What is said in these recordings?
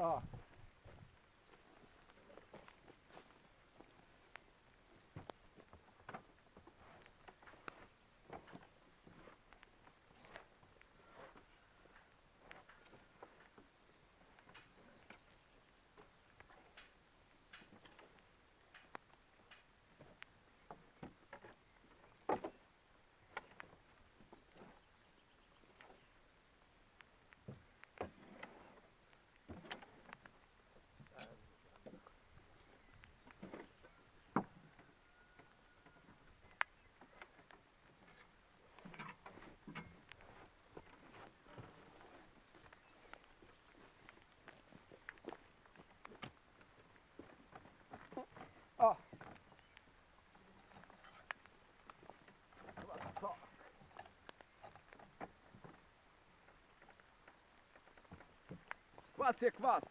А. А. Краса. Квас є квас.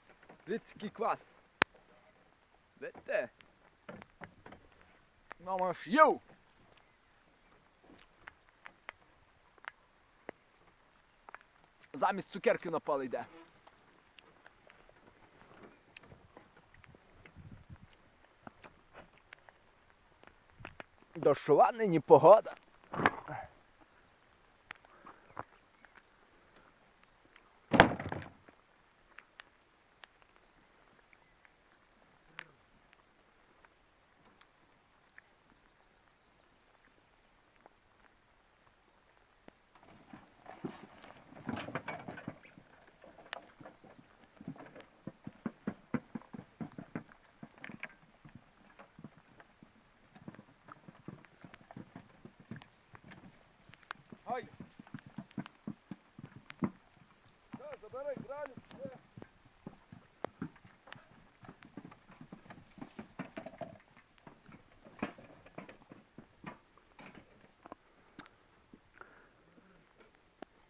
Людський квас. Видите? Ну, маш йоу! Замість цукерки напали йде. Дощова нині погода.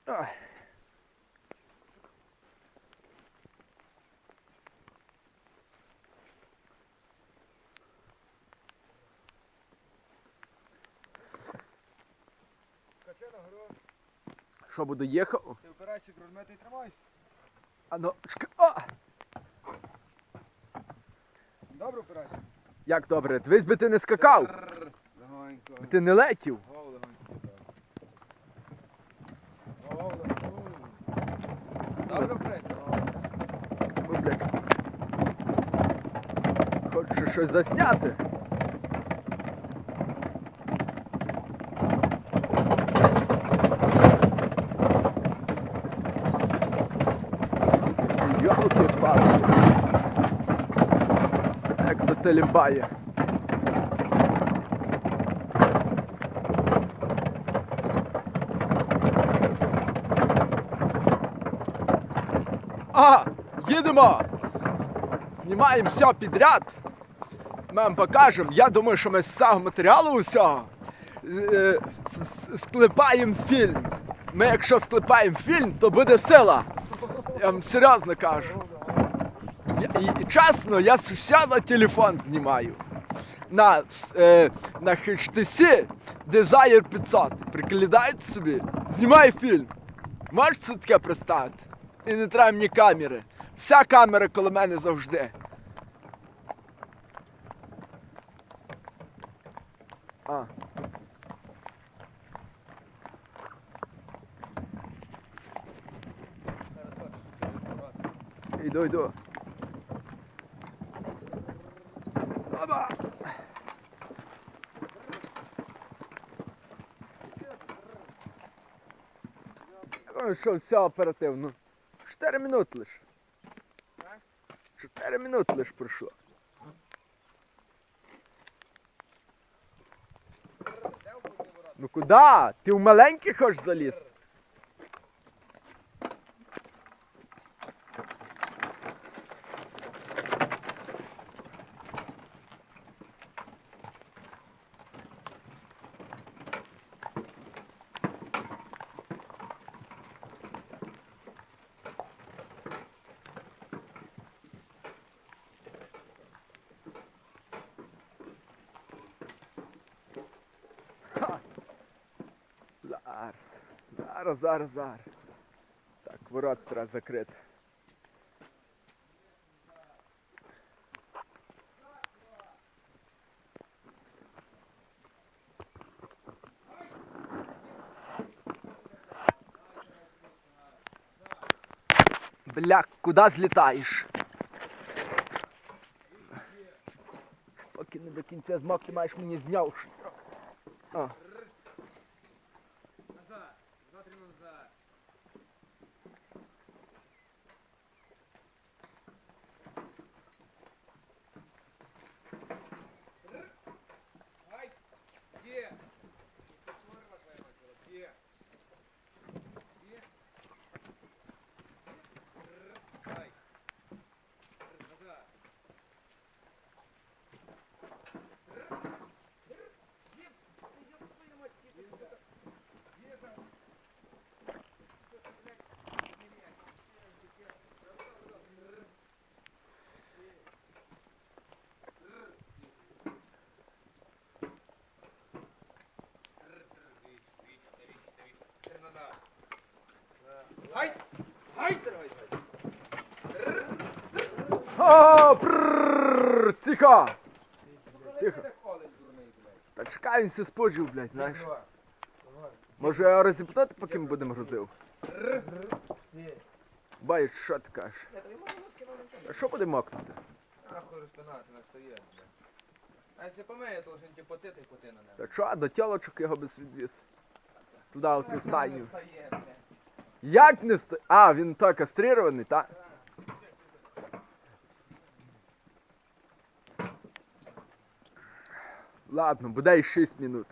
Гору. Що буду їхав? Ти опирайся кружмети і тримайся. А ну, чка. О! Добре опирайся. Як добре, дивись би ти не скакав, Легонько. би ти не летів. Гол легонько. так. Гол легонько. Добре опирайся. Ну, блядь. Хочу щось засняти. Йолки палки Як то телебає. А, їдемо! Знімаємо все підряд. Ми вам покажемо. Я думаю, що ми з цього матеріалу усього е, с- склепаємо фільм. Ми якщо склепаємо фільм, то буде сила. Я вам серйозно кажу. І, і чесно, я все на телефон знімаю. На, е, на HTC Desire 500. Прикладаєте собі, знімаю фільм. Можете це таке представити? І не треба мені камери. Вся камера коло мене завжди. А. Іду, йду. Оба! Ну що, все оперативно. Чотири минути лише. Чотири минути лише пройшло. Ну куди? Ти в маленький хочеш залізти? Зараз, зараз, зараз. Так, ворот треба закрити. Бля, куди злітаєш? Поки не до кінця змок, ти маєш мені зняв. А. О, пррррр, тихо! Тихо. Ти колись дурний, блядь. Та чекай, він все спожив, блядь, знаєш. Може я розіпитати, поки ми будемо грузив? Баєш, що ти кажеш? А що буде мокнути? Нахуй розпинати на стоє, блядь. А якщо помиє, я должен ті потити і поти на небо. Та а до тілочок його без відвіз. Туди, в ту стайню. Як не ста... А, він то кастрирований, так? Ладно, бодай й 6 минут.